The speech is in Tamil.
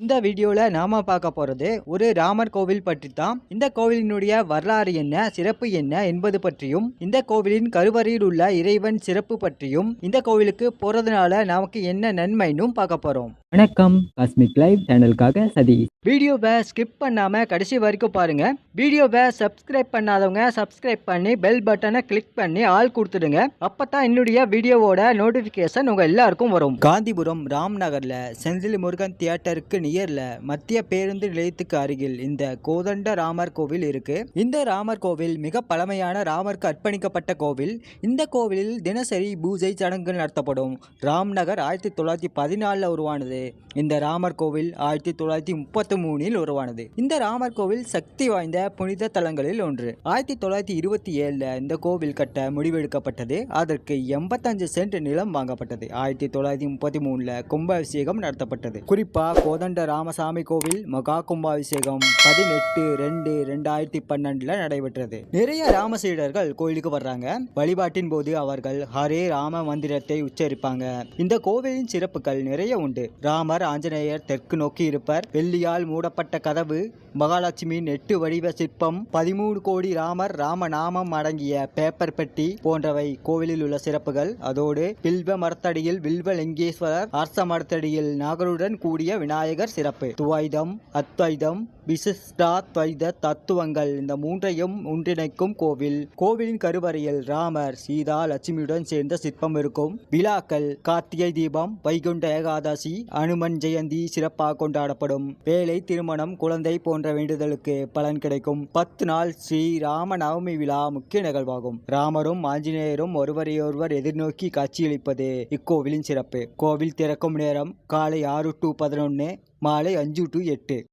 இந்த வீடியோவில் நாம் பார்க்க போகிறது ஒரு ராமர் கோவில் பற்றி தான் இந்த கோவிலினுடைய வரலாறு என்ன சிறப்பு என்ன என்பது பற்றியும் இந்த கோவிலின் கருவறையில் உள்ள இறைவன் சிறப்பு பற்றியும் இந்த கோவிலுக்கு போகிறதுனால நமக்கு என்ன நன்மைனும் பார்க்க போகிறோம் வணக்கம். காஸ்மிக் லைவ் சேனலுக்காக சதீஷ். வீடியோவை ஸ்கிப் பண்ணாம கடைசி வரைக்கும் பாருங்க. வீடியோவை சப்ஸ்கிரைப் பண்ணாதவங்க சப்ஸ்கிரைப் பண்ணி பெல் பட்டனை கிளிக் பண்ணி ஆள் கொடுத்துடுங்க. அப்பதான் என்னுடைய வீடியோவோட நோட்டிபிகேஷன் உங்க எல்லாருக்கும் வரும். காந்திபுரம் ராம் நகர்ல செந்தில் முருகன் தியேட்டருக்கு நியர்ல மத்திய பேருந்து நிலையத்துக்கு அருகில் இந்த கோதண்ட ராமர் கோவில் இருக்கு. இந்த ராமர் கோவில் மிக பழமையான ராமருக்கு அர்ப்பணிக்கப்பட்ட கோவில். இந்த கோவிலில் தினசரி பூஜை சடங்குகள் நடத்தப்படும். ராம் நகர் ஆயிரத்தி தொள்ளாயிரத்தி பதினாலில் உருவானது. இந்த ராமர் கோவில் ஆயிரத்தி தொள்ளாயிரத்தி முப்பத்தி மூணில் உருவானது. இந்த ராமர் கோவில் சக்தி வாய்ந்த புனித தலங்களில் ஒன்று. ஆயிரத்தி தொள்ளாயிரத்தி இருபத்தி ஏழுல இந்த கோவில் கட்ட முடிவெடுக்கப்பட்டது. அதற்கு எண்பத்தஞ்சு சென்ட் நிலம் வாங்கப்பட்டது. ஆயிரத்தி தொள்ளாயிரத்தி முப்பத்தி மூணுல கும்பாபிஷேகம் நடத்தப்பட்டது. குறிப்பா கோதண்ட ராமசாமி கோவில் மகா கும்பாபிஷேகம் பதினெட்டு ரெண்டு ரெண்டாயிரத்தி பன்னெண்டுல நடைபெற்றது. நிறைய ராம சீடர்கள் கோயிலுக்கு வர்றாங்க. வழிபாட்டின் போது அவர்கள் ஹரே ராம மந்திரத்தை உச்சரிப்பாங்க. இந்த கோவிலின் சிறப்புகள் நிறைய உண்டு. ராமர் ஆஞ்சநேயர் தெற்கு நோக்கி இருப்பர். வெள்ளியால் மூடப்பட்ட கதவு மகாலட்சுமியின் எட்டு வடிவ சிற்பம் பதிமூணு கோடி ராமர் ராமநாமம் அடங்கிய பேப்பர் பெட்டி போன்றவை கோவிலில் உள்ள சிறப்புகள். அதோடு வில்வ மரத்தடியில் வில்வ லிங்கேஸ்வரர் அரச மரத்தடியில் நாகருடன் கூடிய விநாயகர் சிறப்பு. துவைதம் அத்வைதம் விசிஷ்டாத்வைத தத்துவங்கள் இந்த மூன்றையும் ஒன்றிணைக்கும் கோவில். கோவிலின் கருவறையில் ராமர் சீதா லட்சுமியுடன் சேர்ந்த சிற்பம் இருக்கும். விழாக்கள் கார்த்திகை தீபம் வைகுண்ட ஏகாதசி அனுமன் ஜெயந்தி சிறப்பாக கொண்டாடப்படும். வேலை திருமணம் குழந்தை போன்ற வேண்டுதலுக்கு பலன் கிடைக்கும். பத்து நாள் ஸ்ரீ ராம நவமி விழா முக்கிய நிகழ்வாகும். ராமரும் ஆஞ்சநேயரும் ஒருவரையொருவர் எதிர்நோக்கி காட்சியளிப்பது இக்கோவிலின் சிறப்பு. கோவில் திறக்கும் நேரம் காலை ஆறு டு பதினொன்று மாலை அஞ்சு டு எட்டு.